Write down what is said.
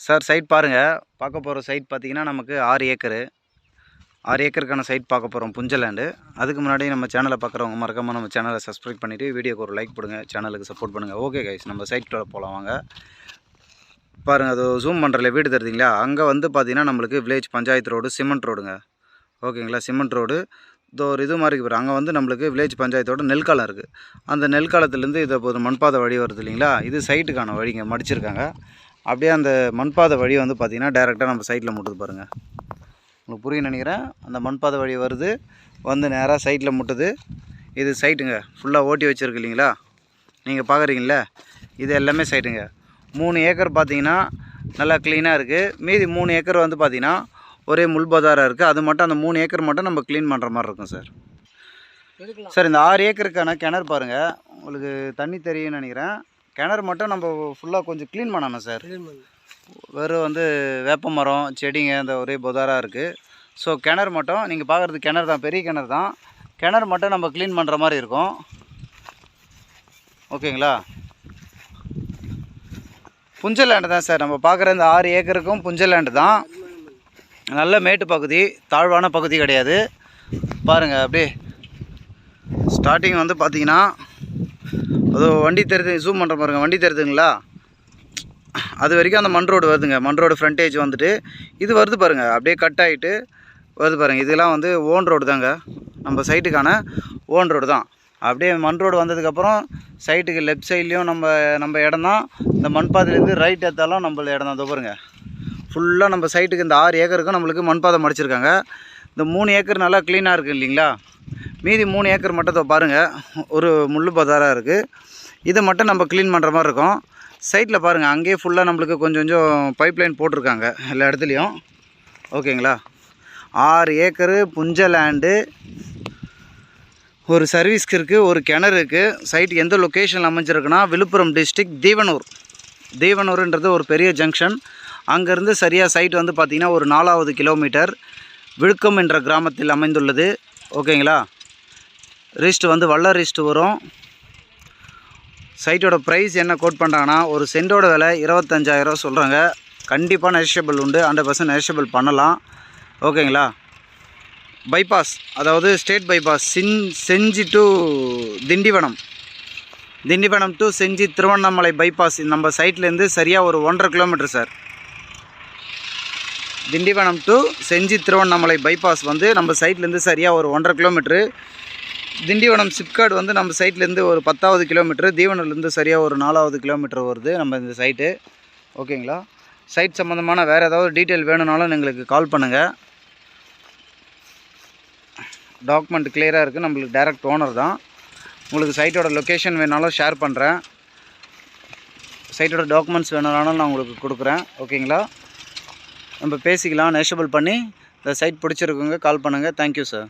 Sir side பாருங்கள் பார்க்க போகிற சைட் பார்த்தீங்கன்னா நமக்கு ஆறு ஏக்கரு. ஆறு ஏக்கருக்கான சைட் பார்க்க போகிறோம் புஞ்சலேண்டு அதுக்கு முன்னாடி நம்ம சேனலை பார்க்குறவங்க மறக்காமல் நம்ம சேனலை சப்ஸ்கிரைப் பண்ணிவிட்டு வீடியோக்கு ஒரு லைக் கொடுங்க சேனலுக்கு சப்போர்ட் பண்ணுங்கள் ஓகே கைஸ் நம்ம சைட்டோட போகலாம் வாங்க. பாருங்கள் அது ஜூம் பண்ணுறல வீடு தருதுங்களா? அங்கே வந்து பார்த்தீங்கன்னா நம்மளுக்கு வில்லேஜ் பஞ்சாயத்து ரோடு சிமெண்ட் ரோடுங்க ஓகேங்களா சிமெண்ட் ரோடு இதோ ஒரு இது மாதிரி இருக்கு அங்கே வந்து நம்மளுக்கு வில்லேஜ் பஞ்சாயத்தோட நெல்காலம் இருக்குது அந்த நெல்காலத்துலேருந்து இதை ஒரு மண்பாதை வழி வருது இல்லைங்களா? இது சைட்டுக்கான வழிங்க மடிச்சிருக்காங்க. அப்படியே அந்த மண்பாதை வழி வந்து பார்த்திங்கன்னா டேரெக்டாக நம்ம சைட்டில் முட்டுது பாருங்கள் உங்களுக்கு புரியும் நினைக்கிறேன். அந்த மண்பாதை வழி வருது வந்து நேராக சைட்டில் முட்டுது. இது சைட்டுங்க ஃபுல்லாக ஓட்டி வச்சுருக்கு இல்லைங்களா? நீங்கள் பார்க்குறீங்கள இது எல்லாமே சைட்டுங்க மூணு ஏக்கர் பார்த்தீங்கன்னா நல்லா க்ளீனாக இருக்குது மீதி மூணு ஏக்கர் வந்து பார்த்திங்கன்னா ஒரே முள் பதாராக இருக்குது அது மட்டும் அந்த மூணு ஏக்கர் மட்டும் நம்ம க்ளீன் பண்ணுற மாதிரி இருக்கும் சார். சார் இந்த ஆறு ஏக்கருக்கான கிணறு பாருங்கள் உங்களுக்கு தண்ணி தெரியும்னு நினைக்கிறேன். கிணறு மட்டும் நம்ம ஃபுல்லாக கொஞ்சம் க்ளீன் பண்ணணும் சார் வெறும் வந்து வேப்ப மரம் செடிங்க இந்த ஒரே புதாராக இருக்குது ஸோ கிணறு மட்டும் நீங்கள் பார்க்குறது கிணறு தான் பெரிய கிணறு தான். கிணறு மட்டும் நம்ம க்ளீன் பண்ணுற மாதிரி இருக்கும். ஓகேங்களா புஞ்சல் லேண்டு தான் சார் நம்ம பார்க்குற இந்த ஆறு ஏக்கருக்கும் புஞ்சல் லேண்டு தான். நல்ல மேட்டு பகுதி தாழ்வான பகுதி கிடையாது. பாருங்கள் அப்படியே ஸ்டார்டிங் வந்து பார்த்தீங்கன்னா அது வண்டி தெரியுது ஜூம் பண்ணுற பாருங்க வண்டி தெரிதுங்களா? அது வரைக்கும் அந்த மண் ரோடு வருதுங்க. மண் ரோடு ஃப்ரண்டேஜ் வந்துட்டு இது வருது பாருங்கள் அப்படியே கட் ஆகிட்டு வருது பாருங்கள் இதெல்லாம் வந்து ஓன் ரோடு தாங்க. நம்ம சைட்டுக்கான ஓன் ரோடு தான். அப்படியே மண் ரோடு வந்ததுக்கப்புறம் சைட்டுக்கு லெஃப்ட் சைட்லேயும் நம்ம நம்ம இடம் தான். இந்த மண்பாதையிலேருந்து ரைட் எடுத்தாலும் நம்மள இடம் தான். பாருங்க. ஃபுல்லாக நம்ம சைட்டுக்கு இந்த ஆறு ஏக்கருக்கும் நம்மளுக்கு மண்பாதை மடிச்சிருக்காங்க. இந்த மூணு ஏக்கர் நல்லா க்ளீனாக இருக்குது இல்லைங்களா? மீதி மூணு ஏக்கர் மட்டும் பாருங்கள் ஒரு முள்ளு பதாராக இருக்குது இதை மட்டும் நம்ம க்ளீன் பண்ணுற மாதிரி இருக்கும். சைட்டில் பாருங்கள் அங்கேயே ஃபுல்லாக நம்மளுக்கு கொஞ்சம் கொஞ்சம் பைப் லைன் போட்டிருக்காங்க எல்லா இடத்துலையும். ஓகேங்களா? ஆறு ஏக்கரு புஞ்ச லேண்டு ஒரு சர்வீஸ்க்கு இருக்குது ஒரு கிணறு இருக்குது சைட் எந்த லொக்கேஷனில் அமைஞ்சிருக்குன்னா விழுப்புரம் டிஸ்ட்ரிக் தீவனூர். தீவனூருன்றது ஒரு பெரிய ஜங்ஷன் அங்கேருந்து சரியாக சைட் வந்து பார்த்திங்கன்னா ஒரு நாலாவது கிலோமீட்டர் விழுக்கம் என்ற கிராமத்தில் அமைந்துள்ளது. ஓகேங்களா? ரிஸ்ட் வந்து வல்ல ரிஸ்ட் வரும். சைட்டோட ப்ரைஸ் என்ன கோட் பண்ணுறாங்கன்னா ஒரு சென்டோட விலை இருபத்தஞ்சாயிரம் சொல்கிறாங்க கண்டிப்பாக நெரிஷபிள் உண்டு. ஹண்ட்ரட் பர்சன்ட் நெரிஷபிள் பண்ணலாம். ஓகேங்களா? பைபாஸ் அதாவது state bypass sin Gingee to Tindivanam. Tindivanam to Gingee Tiruvannamalai bypass நம்ம சைட்லேருந்து சரியாக ஒரு ஒன்றரை kilometre sir Tindivanam to Gingee Tiruvannamalai bypass வந்து நம்ம சைட்லேருந்து சரியாக ஒரு ஒன்றரை கிலோமீட்ரு திண்டிவனம் சிப்காடு வந்து நம்ம சைட்லேருந்து ஒரு பத்தாவது கிலோமீட்ரு தீவனூர்லேருந்து சரியாக ஒரு நாலாவது கிலோமீட்டர் வருது நம்ம இந்த சைட்டு ஓகேங்களா சைட் சம்மந்தமான வேறு ஏதாவது டீட்டெயில் வேணும்னாலும் எங்களுக்கு கால் பண்ணுங்கள் டாக்குமெண்ட் கிளியராக இருக்குது நம்மளுக்கு டைரக்ட் ஓனர் தான். உங்களுக்கு சைட்டோட லொக்கேஷன் வேணாலும் ஷேர் பண்ணுறேன் சைட்டோட டாக்குமெண்ட்ஸ் வேணும்னாலும் நான் உங்களுக்கு கொடுக்குறேன். ஓகேங்களா நம்ம பேசிக்கலாம். நெஷபிள் பண்ணி இந்த சைட் பிடிச்சிருக்குங்க கால் பண்ணுங்கள் தேங்க்யூ சார்